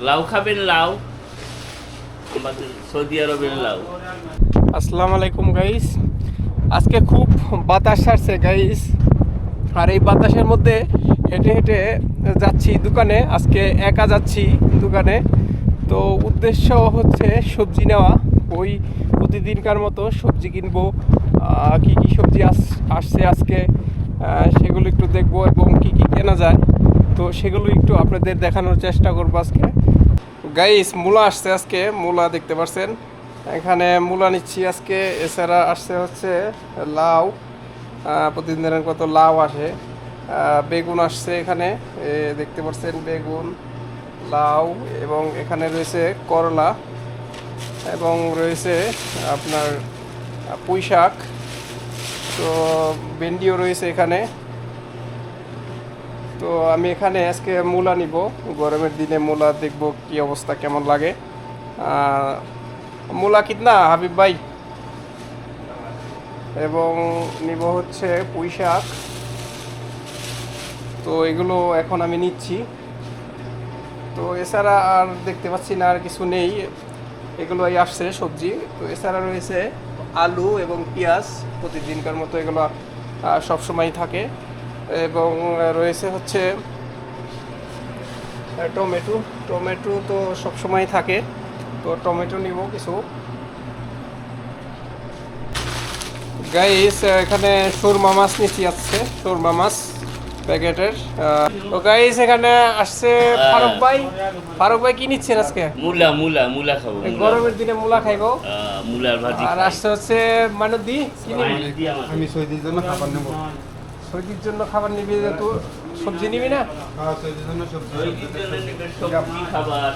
লাউ খাবেন লাউ সৌদি আরবের লাউ। আসসালামু আলাইকুম গাইস আজকে খুব বাতাস ছাড়ছে গাইস আর এই বাতাসের মধ্যে হেঁটে হেঁটে যাচ্ছি দোকানে। আজকে একা যাচ্ছি দোকানে। তো উদ্দেশ্য হচ্ছে সবজি নেওয়া। ওই প্রতিদিনকার মতো সবজি কিনবো। কি কি সবজি আস- আসছে আজকে? সেগুলো একটু দেখব এবং কি কি কেনা যায়। তো সেগুলো একটু আপনাদের দেখানোর চেষ্টা করব আজকে। গাইস মূলা আসছে আজকে, মূলা দেখতে পাচ্ছেন এখানে মূলা নিচ্ছি আজকে, এছাড়া আসছে হচ্ছে লাউ। প্রতিদিনের কত লাউ আসে। বেগুন আসছে এখানে দেখতে পাচ্ছেন বেগুন, লাউ, এবং এখানে রয়েছে করলা, এবং রয়েছে আপনার পুঁই শাক তো, ভেন্ডিও রয়েছে এখানে। তো আমি এখানে আজকে মূলা নিব। গরমের দিনে মূলা দেখব কি অবস্থা কেমন লাগে। মূলা কিতনা হাবিব ভাই? এবং নিব হচ্ছে পুঁই শাক। তো এগুলো এখন আমি নিচ্ছি। তো এছাড়া আর দেখতে পাচ্ছি না আর কিছু নেই। এগুলোই আসছে সবজি। তো এছাড়া রয়েছে আলু এবং পেঁয়াজ। প্রতিদিনকার মতো এগুলো আহ, সবসময় থাকে। এবং রয়েছে হচ্ছে টমেটো। টমেটো তো সবসময় থাকে তো টমেটো নিব কিছু। গাইস এখানে সুরমা মাছ নিচি আছে সুরমা মাছ প্যাকেটের। তো গাইস এখানে আসছে ফারুক ভাই। ফারুক ভাই কি নিচ্ছেন আজকে? মূলা মূলা মূলা খাব গরমের দিনে মূলা খাইবো। আহ, মূলার ভাজি আর আসছে হচ্ছে কি নিবি। আমি সৈদির জন্য খাবার নেব। সৈদির জন্য খাবার নিবি তো সবজি নিবি না? হ্যাঁ খাবার।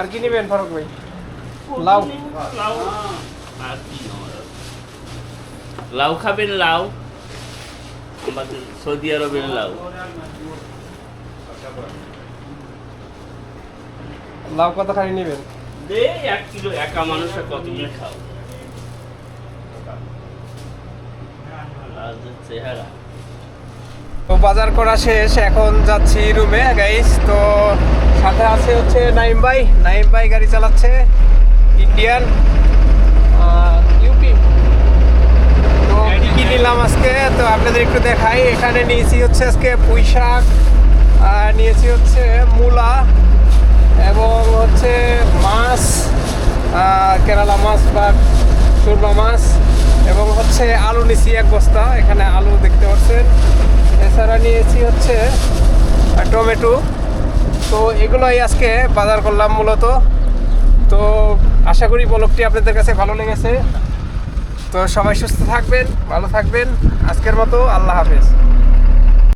আর কি নিবেন ফারুক ভাই? লাউ। লাউ। খাবেন লাউ? সৌদি আরবের লাউ। লাউ কত খানি নেবেন এক কিলো একা মানুষের কত খাও। তো বাজার করা শেষ, এখন যাচ্ছি রুমে গাইস তো সাথে আছে হচ্ছে নাইম ভাই। নাইম ভাই গাড়ি চালাচ্ছে ইন্ডিয়ান ইউপি তো কি কি নিলাম আজকে? তো আপনাদের একটু দেখাই। এখানে নিয়েছি হচ্ছে আজকে পুঁই শাক নিয়েছি হচ্ছে মূলা, এবং হচ্ছে মাছ কেরালা মাছ বা সুরমা মাছ। হচ্ছে আলু নিয়েছি এক বস্তা, এখানে আলু দেখতে পাচ্ছেন। এছাড়া নিয়েছি হচ্ছে টমেটো। তো এগুলোই আজকে বাজার করলাম মূলত। তো আশা করি বলকটি আপনাদের কাছে ভালো লেগেছে। তো সবাই সুস্থ থাকবেন, ভালো থাকবেন। আজকের মতো আল্লাহ হাফেজ।